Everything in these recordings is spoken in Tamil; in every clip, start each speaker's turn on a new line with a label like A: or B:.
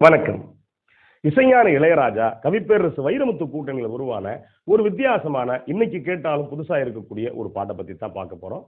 A: வணக்கம். இசைஞான இளையராஜா கவிப்பேரரசு வைரமுத்து கூட்டணியில் உருவான ஒரு வித்தியாசமான இன்னைக்கு கேட்டாலும் புதுசா இருக்கக்கூடிய ஒரு பாட்டை பத்தி தான் பார்க்க போறோம்.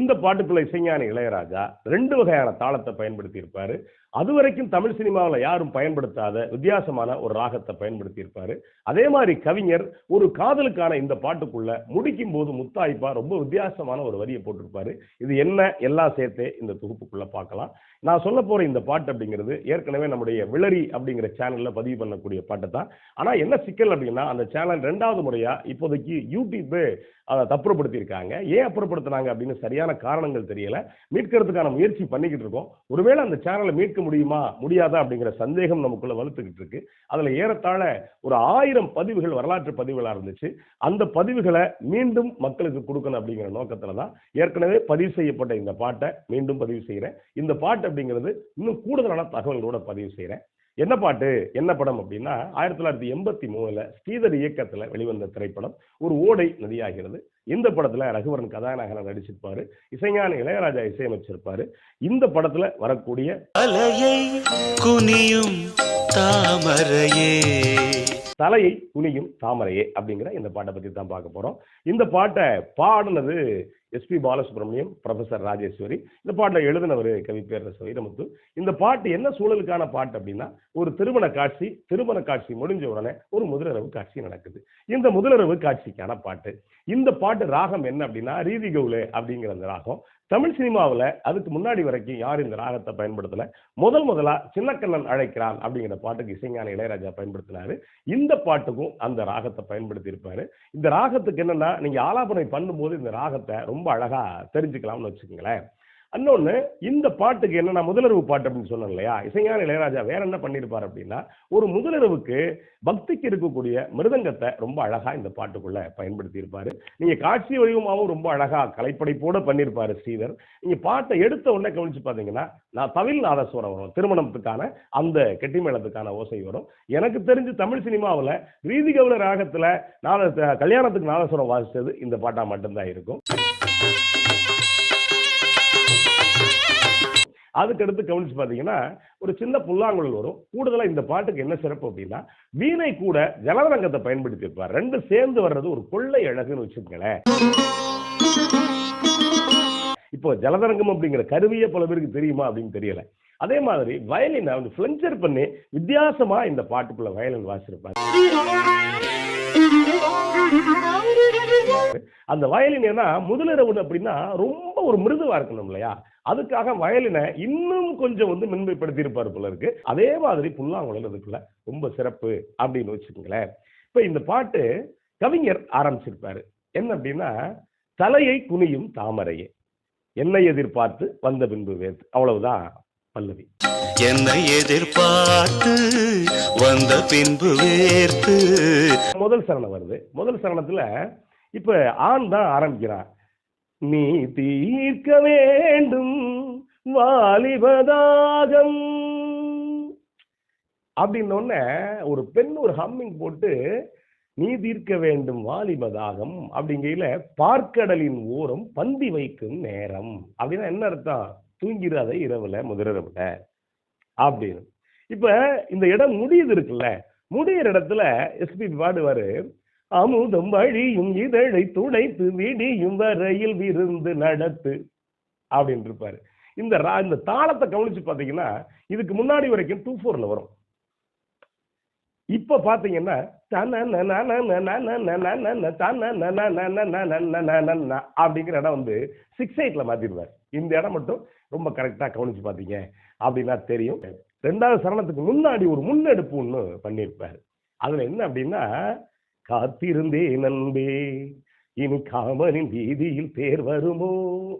A: இந்த பாட்டுக்குள்ள இசைஞான இளையராஜா ரெண்டு வகையான தாளத்தை பயன்படுத்தி இருப்பாரு அது வரைக்கும் தமிழ் சினிமாவில் யாரும் பயன்படுத்தாத வித்தியாசமான ஒரு ராகத்தை பயன்படுத்தி இருப்பாரு அதே மாதிரி கவிஞர் ஒரு காதலுக்கான இந்த பாட்டுக்குள்ள முடிக்கும் போது முத்தாய்ப்பா ரொம்ப வித்தியாசமான ஒரு வரியை போட்டிருப்பாரு. இது என்ன? எல்லாம் சேர்த்தே இந்த தொகுப்புக்குள்ள பார்க்கலாம். நான் சொல்ல போற இந்த பாட்டு அப்படிங்கிறது ஏற்கனவே நம்முடைய விளரி அப்படிங்கிற சேனல்ல பதிவு பண்ணக்கூடிய பாட்டு தான் ஆனா என்ன சிக்கல் அப்படின்னா அந்த சேனல் ரெண்டாவது முறையா இப்போதைக்கு யூடியூப் அதை தப்புறப்படுத்தியிருக்காங்க ஏன் அப்புறப்படுத்தினாங்க அப்படின்னு சரியான காரணங்கள் தெரியல. மீட்கிறதுக்கான முயற்சி பண்ணிக்கிட்டு இருக்கோம். ஒருவேளை அந்த சேனலை மீட்க முடியுமா? முடியாதா? அப்படிங்கிற சந்தேகம் நமக்குள்ள வலுத்துக்கிட்டு இருக்கு. அதுல ஏறத்தாழ ஒரு ஆயிரம் பதிவுகள் வரலாற்று பதிவுகளா இருந்துச்சு. அந்த பதிவுகளை மீண்டும் மக்களுக்கு கொடுக்கணும் அப்படிங்கிற நோக்கத்துல தான் ஏற்கனவே பதிவு செய்யப்பட்ட இந்த பாட்டை மீண்டும் பதிவு செய்கிறேன் இந்த பாட்டு அப்படிங்கிறது இன்னும் கூடுதலான தகவல்களோட பதிவு செய்கிறேன் என்ன பாட்டு? என்ன படம் அப்படின்னா ஆயிரத்தி தொள்ளாயிரத்தி எண்பத்தி மூணுல ஸ்ரீதர் இயக்கத்துல வெளிவந்த திரைப்படம் ஒரு ஓடை நதியாகிறது இந்த படத்துல ரகுவரன் கதாநாயகனை நடிச்சிருப்பாரு. இசைஞான இளையராஜா இசையமைச்சிருப்பாரு. இந்த படத்துல வரக்கூடிய
B: அலையை குனியும் தாமரையே.
A: தலையை துணியும் தாமரையே அப்படிங்கிற இந்த பாட்டை பற்றி தான் பார்க்க போகிறோம் இந்த பாட்டை பாடினது எஸ்பி பாலசுப்ரமணியம் ப்ரொஃபசர் ராஜேஸ்வரி. இந்த பாட்டை எழுதினவர் கவி பேரரசு வைரமுத்து இந்த பாட்டு என்ன சூழலுக்கான பாட்டு அப்படின்னா ஒரு திருமண காட்சி திருமண காட்சி முடிஞ்ச உடனே ஒரு முதலிரவு காட்சி நடக்குது. இந்த முதலிரவு காட்சிக்கான பாட்டு. இந்த பாட்டு ராகம் என்ன அப்படின்னா ரீதி கவுலே அப்படிங்கிற அந்த ராகம். தமிழ் சினிமாவில் அதுக்கு முன்னாடி வரைக்கும் யார் இந்த ராகத்தை பயன்படுத்தல? முதல் முதலா சின்னக்கண்ணன் அழைக்கிறான் அப்படிங்கிற பாட்டுக்கு இசைஞான இளையராஜா பயன்படுத்தினாரு. இந்த பாட்டுக்கும் அந்த ராகத்தை பயன்படுத்தி இருப்பாரு இந்த ராகத்துக்கு என்னன்னா நீங்க ஆலாபனை பண்ணும்போது இந்த ராகத்தை ரொம்ப அழகா தெரிஞ்சுக்கலாம்னு வச்சுக்கோங்களேன். இன்னொன்னு இந்த பாட்டுக்கு என்னன்னா முதலிரவு பாட்டு அப்படின்னு சொன்னேன் இல்லையா? இசைஞான இளையராஜா வேற என்ன பண்ணியிருப்பார் அப்படின்னா ஒரு முதலரவுக்கு பக்திக்கு இருக்கக்கூடிய மிருதங்கத்தை ரொம்ப அழகா இந்த பாட்டுக்குள்ள பயன்படுத்தி இருப்பாரு நீங்க காட்சி வடிவமாகவும் ரொம்ப அழகா கலைப்படைப்போட பண்ணியிருப்பாரு ஸ்ரீதர். நீங்க பாட்டை எடுத்த உடனே கவனிச்சு பாத்தீங்கன்னா நான் தவில் நாதஸ்வரம் வரும் திருமணத்துக்கான அந்த கெட்டிமேளத்துக்கான ஓசை வரும். எனக்கு தெரிஞ்சு தமிழ் சினிமாவில் ரீதி கவுல ராகத்துல நாத கல்யாணத்துக்கு நாதஸ்வரம் வாசித்தது இந்த பாட்டா மட்டும்தான் இருக்கும். அதுக்கடுத்து கவனிச்சு பார்த்தீங்கன்னா ஒரு சின்ன புல்லாங்குழல் வரும். கூடுதலாக இந்த பாட்டுக்கு என்ன சிறப்பு அப்படின்னா வீணை கூட ஜலதரங்கத்தை பயன்படுத்தி இருப்பார் ரெண்டு சேர்ந்து வர்றது ஒரு கொள்ளை அழகுன்னு வச்சுக்கோங்களேன். இப்போ ஜலதரங்கம் அப்படிங்கிற கருவியே பல பேருக்கு தெரியுமா அப்படின்னு தெரியல. அதே மாதிரி வயலினை வந்து ஃபிளஞ்சர் பண்ணி வித்தியாசமா இந்த பாட்டுக்குள்ள வயலின் வாசிச்சிருப்பாங்க. அந்த வயலின் ஏன்னா முதலிரவு அப்படின்னா ரொம்ப ஒரு மிருதுவா இருக்கணும் இல்லையா? அதுக்காக வயலினை இன்னும் கொஞ்சம் வந்து மென்மைப்படுத்தி இருப்பார் போல இருக்கு. அதே மாதிரி புல்லாங்குழல் அதுக்குள்ள ரொம்ப சிறப்பு அப்படின்னு வச்சுக்கோங்களேன். இப்ப இந்த பாட்டு கவிஞர் ஆரம்பிச்சிருப்பாரு. என்ன அப்படின்னா தலையை குனியும் தாமரையே என்னை எதிர்பார்த்து வந்த பின்பு வேத்து அவ்வளவுதான் பல்லவி.
B: என்னை எதிர்பார்த்து வந்த பின்பு வேர்த்து.
A: முதல் சரணம் வருது. முதல் சரணத்துல இப்ப ஆண் தான் ஆரம்பிக்கிறான். நீ தீர்க்க வேண்டும் வாலிபதாகம் அப்படின்ன ஒரு பெண் ஒரு ஹம்மிங் போட்டு நீ தீர்க்க வேண்டும் வாலிபதாகம் அப்படிங்கையில பார்க்கடலின் ஓரம் பந்தி வைக்கும் நேரம். அப்படின்னா என்ன அர்த்தம்? தூங்கிறாத இரவுல முதலிரவுல அப்படின்னு. இப்ப இந்த இடம் முடியுது இருக்குல்ல முடியிற இடத்துல எஸ்பி பாடுவாரு அமுதம் வழியும் இதழை துடைத்து விடியும் வரையில் விருந்து நடத்து அப்படின்னு இருப்பாரு இந்த ரா- இந்த தாளத்தை கவனிச்சு பார்த்தீங்கன்னா இதுக்கு முன்னாடி வரைக்கும் டூ ஃபோர்ல வரும். இப்ப பாத்தீங்கன்னா அப்படிங்கிற இடம் வந்து சிக்ஸ் எயிட்ல மாத்திடுவார் இந்த இடம் மட்டும் ரொம்ப கரெக்டா கவனிச்சு பாத்தீங்க அப்படின்னா தெரியும். ரெண்டாவது சரணத்துக்கு முன்னாடி ஒரு முன்னெடுப்பு ஒன்று பண்ணியிருப்பார். அதுல என்ன அப்படின்னா காத்திருந்தே நண்பே இனி காமனின் வீதியில் பேர் வருமோ?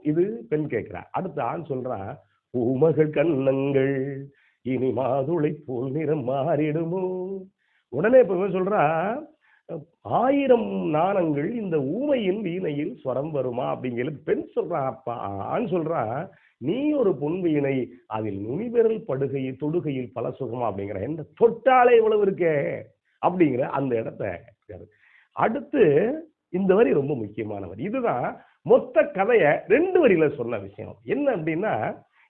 A: இது பெண் கேட்கிறா. அடுத்த ஆண் சொல்றான் பூமகள் கண்ணங்கள் இனி மாதுளை போல் நிறம் மாறிடுமோ? உடனே இப்ப சொல்றா ஆயிரம் நாணங்கள் இந்த ஊமையின் வீணையில் ஸ்வரம் வருமா? அப்படிங்கிறது பெண் சொல்றான் அப்பா. ஆண் சொல்றான் நீ ஒரு பொன் வீணை அதில் நுனிவிரல் படுகையில் தொடுகையில் பல சுகமா? அப்படிங்கிற என்ன தொட்டாலே இவ்வளவு இருக்கே? அப்படிங்கிற அந்த இடத்த இருக்காரு. அடுத்து இந்த வரி ரொம்ப முக்கியமான வரி. இதுதான் மொத்த கதையை ரெண்டு வரியில சொன்ன விஷயம். என்ன அப்படின்னா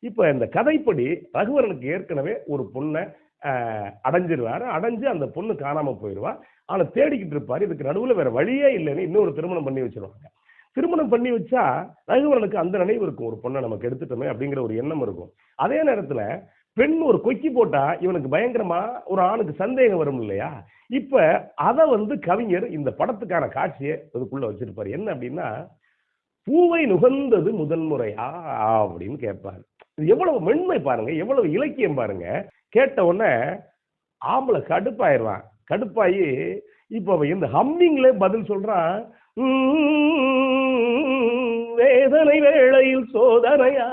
A: இப்போ இந்த கதைப்படி ரகுவரனுக்கு ஏற்கனவே ஒரு பொண்ணை அடைஞ்சிருவாரு. அடைஞ்சு அந்த பொண்ணு காணாம போயிடுவா ஆனா தேடிக்கிட்டு இருப்பாரு. இதுக்கு நடுவில் வேற வழியே இல்லைன்னு இன்னொரு திருமணம் பண்ணி வச்சிருவாங்க. திருமணம் பண்ணி வச்சா ரகுவரனுக்கு அந்த நினைவு இருக்கும். ஒரு பொண்ணை நமக்கு எடுத்துட்டோமே அப்படிங்கிற ஒரு எண்ணம் இருக்கும். அதே நேரத்துல பெண் ஒரு கொக்கி போட்டா இவனுக்கு பயங்கரமா ஒரு ஆணுக்கு சந்தேகம் வரும் இல்லையா? இப்ப அதை வந்து கவிஞர் இந்த படத்துக்கான காட்சியை அதுக்குள்ள வச்சிருப்பாரு. என்ன அப்படின்னா பூவை நுகர்ந்தது முதன்முறையா? அப்படின்னு கேட்பாரு. இது எவ்வளவு மென்மை பாருங்க எவ்வளவு இலக்கியம் பாருங்க. கேட்ட உடனே ஆம்பளை கடுப்பாயிடுவான் கடுப்பாயி இப்போ அவன் இந்த ஹம்மிங்ல பதில் சொல்றான் வேதனை வேளையில் சோதனையா?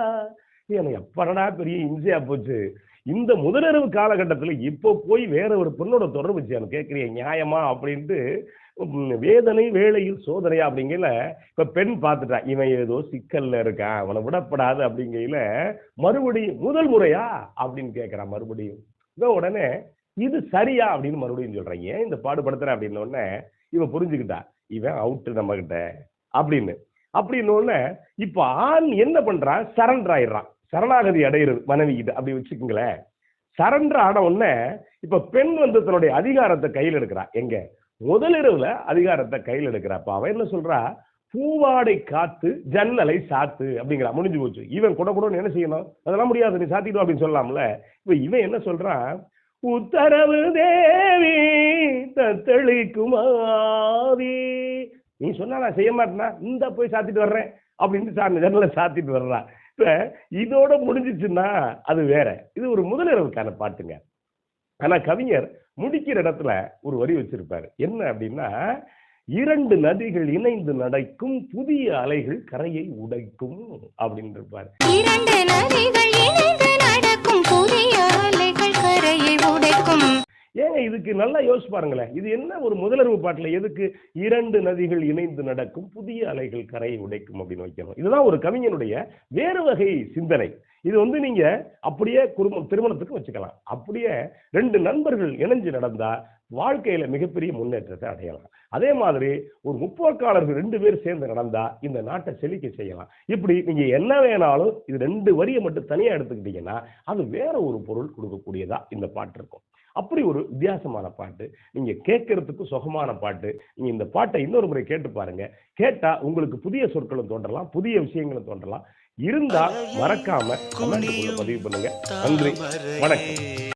A: எனக்கு எப்படா பெரிய இம்சையா போச்சு. இந்த முதலிரவு காலகட்டத்தில் இப்போ போய் வேற ஒரு பொண்ணோட தொடர்பு செய்யணும். கேட்குறீங்க நியாயமா? அப்படின்ட்டு வேதனை வேலையில் சோதனையா அப்படிங்கல இப்ப பெண் பார்த்துட்டா இவன் ஏதோ சிக்கல்ல இருக்கான் அவனை விடப்படாது அப்படிங்கையில மறுபடியும் முதல் முறையா? அப்படின்னு கேட்கிறான் மறுபடியும். இவன் உடனே இது சரியா? அப்படின்னு மறுபடியும் சொல்றான். ஏன் இந்த பாடுபடுத்துற? அப்படின்னு உடனே இவன் புரிஞ்சுக்கிட்டா இவன் அவுட்டு நம்ம கிட்ட அப்படின்னு. அப்படின்னு உடனே இப்ப ஆண் என்ன பண்றான் சரண்டர் ஆயிடுறான். சரணாகதி அடைகிறது மனைவி கிட்ட அப்படி வச்சுக்கோங்களேன். சரண்டர் ஆன உடனே இப்ப பெண் வந்து தன்னுடைய அதிகாரத்தை கையில் எடுக்கிறா. எங்க? முதலிரவுல அதிகாரத்தை கையில் எடுக்கிறா. அப்ப அவன் என்ன சொல்றா? பூவாடை காத்து ஜன்னலை சாத்து அப்படிங்கிறா. முடிஞ்சு போச்சு. இவன் கூட கூட என்ன செய்யணும்? அதெல்லாம் முடியாது. நீ சாத்திடும் அப்படின்னு சொல்லலாம்ல இப்ப இவன் என்ன சொல்றான் உத்தரவு தேவி தத்தளிக்குமாவி. நீ சொன்னா நான் செய்ய மாட்டேனா? இந்த போய் சாத்திட்டு வர்றேன் அப்படின்னு சார் ஜன்னலை சாத்திட்டு வர்றான் இப்போ இதோட முடிஞ்சிச்சுன்னா அது வேற. இது ஒரு முதலிரவுக்கான பாட்டுங்க. ஆனா கவிஞர் முடிக்கிற இடத்துல ஒரு வரி வச்சிருப்பாரு. என்ன அப்படின்னா இரண்டு நதிகள் இணைந்து நடக்கும் புதிய அலைகள் கரையை உடைக்கும் அப்படின்னு இருப்பாரு இதுக்கு நல்லா யோசிச்சு பாருங்களேன். இது என்ன ஒரு முதலர்வு பாட்டில்? எதுக்கு இரண்டு நதிகள் இணைந்து நடக்கும் புதிய அலைகள் கரையை உடைக்கும் அப்படின்னு வைக்கணும் இதுதான் ஒரு கவிஞனுடைய வேறு வகை சிந்தனை. இது வந்து நீங்க அப்படியே குடும்பம் திருமணத்துக்கு வச்சுக்கலாம். அப்படியே ரெண்டு நண்பர்கள் இணைஞ்சு நடந்தா வாழ்க்கையில மிகப்பெரிய முன்னேற்றத்தை அடையலாம். அதே மாதிரி ஒரு முற்போக்காளர்கள் ரெண்டு பேர் சேர்ந்து நடந்தா இந்த நாட்டை செழிக்க செய்யலாம். இப்படி நீங்க என்ன வேணாலும் இது ரெண்டு வரியை மட்டும் தனியா எடுத்துக்கிட்டீங்கன்னா அது வேற ஒரு பொருள் கொடுக்கக்கூடியதா இந்த பாட்டு இருக்கும். அப்படி ஒரு வித்தியாசமான பாட்டு. நீங்க கேட்கறதுக்கு சுகமான பாட்டு. நீங்க இந்த பாட்டை இன்னொரு முறை கேட்டு பாருங்க. கேட்டா உங்களுக்கு புதிய சொற்களும் தோன்றலாம் புதிய விஷயங்களும் தோன்றலாம். இருந்தா மறக்காம பதிவு பண்ணுங்க. நன்றி. வணக்கம்.